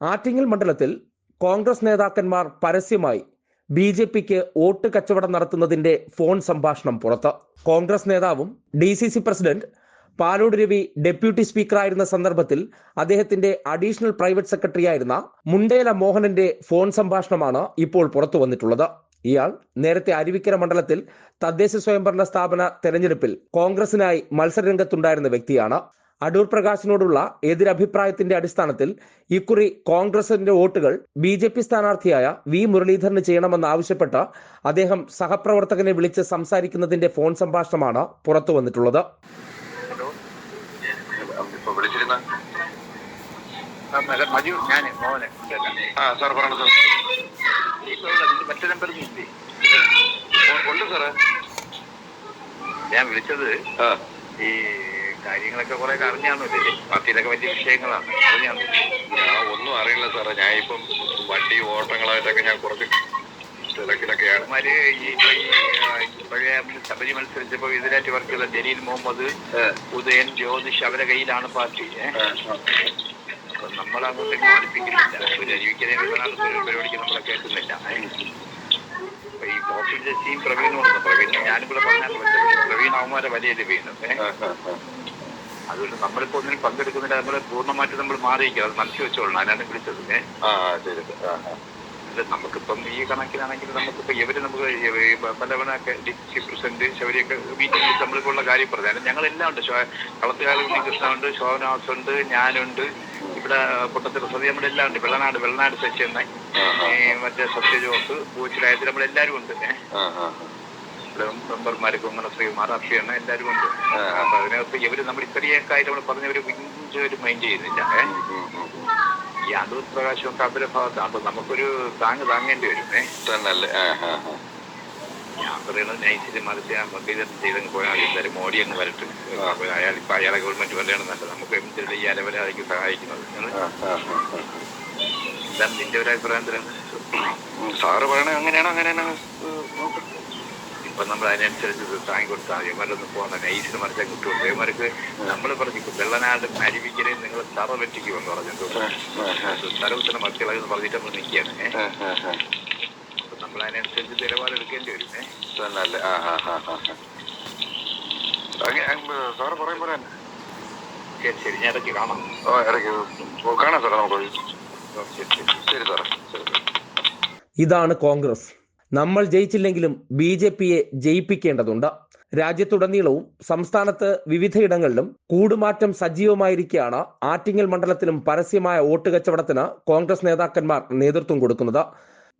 ആറ്റിങ്ങൽ മണ്ഡലത്തിൽ കോൺഗ്രസ് നേതാക്കന്മാർ പരസ്യമായി ബി ജെ പിക്ക് വോട്ട് കച്ചവടം നടത്തുന്നതിന്റെ ഫോൺ സംഭാഷണം പുറത്ത്. കോൺഗ്രസ് നേതാവും D C C president Palode Ravi deputy സ്പീക്കറായിരുന്ന സന്ദർഭത്തിൽ അദ്ദേഹത്തിന്റെ അഡീഷണൽ പ്രൈവറ്റ് സെക്രട്ടറിയായിരുന്ന മുണ്ടേല മോഹനന്റെ ഫോൺ സംഭാഷണമാണ് ഇപ്പോൾ പുറത്തു വന്നിട്ടുള്ളത്. ഇയാൾ നേരത്തെ അരുവിക്കര മണ്ഡലത്തിൽ തദ്ദേശ സ്വയംഭരണ സ്ഥാപന തെരഞ്ഞെടുപ്പിൽ കോൺഗ്രസിനായി മത്സരരംഗത്തുണ്ടായിരുന്ന വ്യക്തിയാണ്. അടൂർ പ്രകാശിനോടുള്ള എതിരഭിപ്രായത്തിന്റെ അടിസ്ഥാനത്തിൽ ഇക്കുറി കോൺഗ്രസിന്റെ വോട്ടുകൾ ബി ജെ പി സ്ഥാനാർത്ഥിയായ വി മുരളീധരന് ചെയ്യണമെന്നാവശ്യപ്പെട്ട് അദ്ദേഹം സഹപ്രവർത്തകനെ വിളിച്ച് സംസാരിക്കുന്നതിന്റെ ഫോൺ സംഭാഷണമാണ് പുറത്തു വന്നിട്ടുള്ളത്. ഞാൻ വിളിച്ചത് ഈ കാര്യങ്ങളൊക്കെ കുറെ ഇതിൽ പാർട്ടിയിലൊക്കെ വലിയ വിഷയങ്ങളാണ്. അറിഞ്ഞാന്ന് ഞാൻ ഒന്നും അറിയില്ല സാറേ. ഞാൻ ഇപ്പം വണ്ടി ഓട്ടങ്ങളായിട്ടൊക്കെ ഞാൻ കുറച്ച് തിരക്കിലൊക്കെയാണ് ആ, പഴയ ശബരി മത്സരിച്ചപ്പോ എതിരായിട്ട് വർക്ക് ചെയ്ത ജലീൽ മുഹമ്മദ് ഉദയൻ ജ്യോതിഷ് അവരുടെ കയ്യിലാണ് പാർട്ടി. അപ്പൊ നമ്മൾ അങ്ങോട്ടേക്ക് മാറിപ്പിക്കുന്നില്ല. ഒരു പരിപാടിക്ക് നമ്മളെ കേൾക്കുന്നില്ല. ഈ ബോക്സിംഗ് ജസ്റ്റിയും പ്രവീണും ഉണ്ട് പ്രവീൺ ഞാനും കൂടെ പറഞ്ഞാൽ പ്രവീൺ അവന്മാരെ വലിയ ആ. അതുകൊണ്ട് നമ്മളിപ്പോ ഒന്നിനും പങ്കെടുക്കുന്നില്ല. നമ്മൾ പൂർണമായിട്ട് നമ്മൾ മാറിയിരിക്കുക അത് മനസ്സിൽ വെച്ചോളണം. അതിനാണ് വിളിച്ചത്. ആ ശരി ആ. നമുക്കിപ്പം ഈ കണക്കിനാണെങ്കിൽ നമുക്കിപ്പോ ഇവർ നമുക്ക് പല പല ഡിപ്യൂട്ടി പ്രസിഡന്റ് ശബരിയൊക്കെ മീറ്റിംഗിൽ നമ്മൾക്കുള്ള കാര്യം പറഞ്ഞു. ഞങ്ങളെല്ലാം ഉണ്ട്. ശോ- കളത്തുകാല ഉണ്ണികൃഷ്ണ ഉണ്ട് ശോഭനാസ് ഉണ്ട് ഞാനുണ്ട്. ഇവിടെ പൊട്ടത്തിൽ സതി എല്ലാം ഉണ്ട്. വെള്ളനാട് വെള്ളനാട് സച്ചിണ്ണ മറ്റേ സത്യജോസ് പൂച്ചിലായത് നമ്മളെല്ലാരും ഉണ്ട്. ഏഹ് മെമ്പർമാര് കൊങ്ങണ ശ്രീകുമാർ അക്ഷയാണ് എല്ലാവരും ഉണ്ട്. അപ്പൊ അതിനകത്ത് ഇവർ നമ്മൾ ഇത്രയൊക്കെ കാര്യം നമ്മൾ പറഞ്ഞവര് വിഞ്ചൊരു ഒരു മൈൻഡ് ചെയ്യുന്നില്ല. പ്രകാശവും. ഈ അടൂർ പ്രകാശമൊക്കെ അവരുടെ ഭാഗത്താണ് അപ്പൊ നമുക്കൊരു താങ്ങ് താങ്ങേണ്ടി വരും. ആ. ഞാൻ പറയുന്നത് നൈസിൽ മറിച്ച് ഞാൻ മുരളീധരൻ ചെയ്തങ്ങ് പോയാൽ എന്തായാലും മോഡി അങ്ങ് വരട്ടെ. അയാൾ ഇപ്പൊ അയാളെ ഗവൺമെന്റ് വരണമെന്നല്ല നമുക്ക് എന്തിനുള്ള ഈ അലവരായിരിക്കും സഹായിക്കുന്നത്. എന്താണ് നിന്റെ ഒരു അഭിപ്രായം എന്തിനാണ് സാറ് പറയണത് അങ്ങനെയാണോ അങ്ങനെയാണോ? ഇപ്പൊ നമ്മൾ അതിനനുസരിച്ച് താങ്ങി കൊടുത്താൽ ഇവരൊന്ന് പോകുന്ന നൈസിന് മറിച്ചാൽ കിട്ടും ഇവർക്ക് നമ്മൾ പറഞ്ഞു വെള്ളനാട് അരുവിക്കരയും നിങ്ങൾ തറ എന്ന് പറഞ്ഞു. സ്ഥലത്തിന് മക്കളെന്ന് പറഞ്ഞിട്ട് നമ്മൾ നിൽക്കുകയാണ്. അപ്പൊ നമ്മൾ അതിനനുസരിച്ച് നിലപാടെടുക്കേണ്ടി വരും. തന്നല്ലേ. ആ ആ ആ ആ ആ. സാറ് പറയും പോലെ. ശരി ശരി. ഞാൻ ഇടയ്ക്ക് കാണാം. ഓ ഇടയ്ക്ക് കാണാം സാറേ നമുക്ക്. ശരി ശരി. ശരി സാറേ. ഇതാണ് കോൺഗ്രസ്. നമ്മൾ ജയിച്ചില്ലെങ്കിലും ബി ജെ പിയെ ജയിപ്പിക്കേണ്ടതുണ്ട്. രാജ്യത്തുടനീളവും സംസ്ഥാനത്ത് വിവിധയിടങ്ങളിലും കൂടുമാറ്റം സജീവമായിരിക്കെയാണ് ആറ്റിങ്ങൽ മണ്ഡലത്തിലും പരസ്യമായ വോട്ട് കച്ചവടത്തിന് കോൺഗ്രസ് നേതാക്കന്മാർ നേതൃത്വം കൊടുക്കുന്നത്.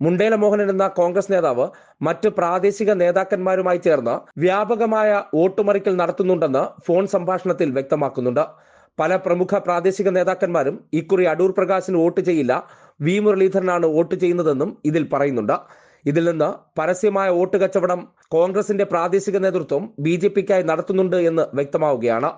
മുണ്ടേല മോഹനൻ എന്ന കോൺഗ്രസ് നേതാവ് മറ്റ് പ്രാദേശിക നേതാക്കന്മാരുമായി ചേർന്ന് വ്യാപകമായ വോട്ടുമറിക്കൽ നടത്തുന്നുണ്ടെന്ന് ഫോൺ സംഭാഷണത്തിൽ വ്യക്തമാക്കുന്നുണ്ട്. പല പ്രമുഖ പ്രാദേശിക നേതാക്കന്മാരും ഇക്കുറി അടൂർ പ്രകാശിന് വോട്ട് ചെയ്യില്ല വി മുരളീധരനാണ് വോട്ട് ചെയ്യുന്നതെന്നും ഇതിൽ പറയുന്നുണ്ട്. ഇതിൽ നിന്ന് പരസ്യമായ വോട്ട് കച്ചവടം കോൺഗ്രസിന്റെ പ്രാദേശിക നേതൃത്വം ബി ജെ പിക്കായി നടത്തുന്നുണ്ട് എന്ന് വ്യക്തമാവുകയാണ്.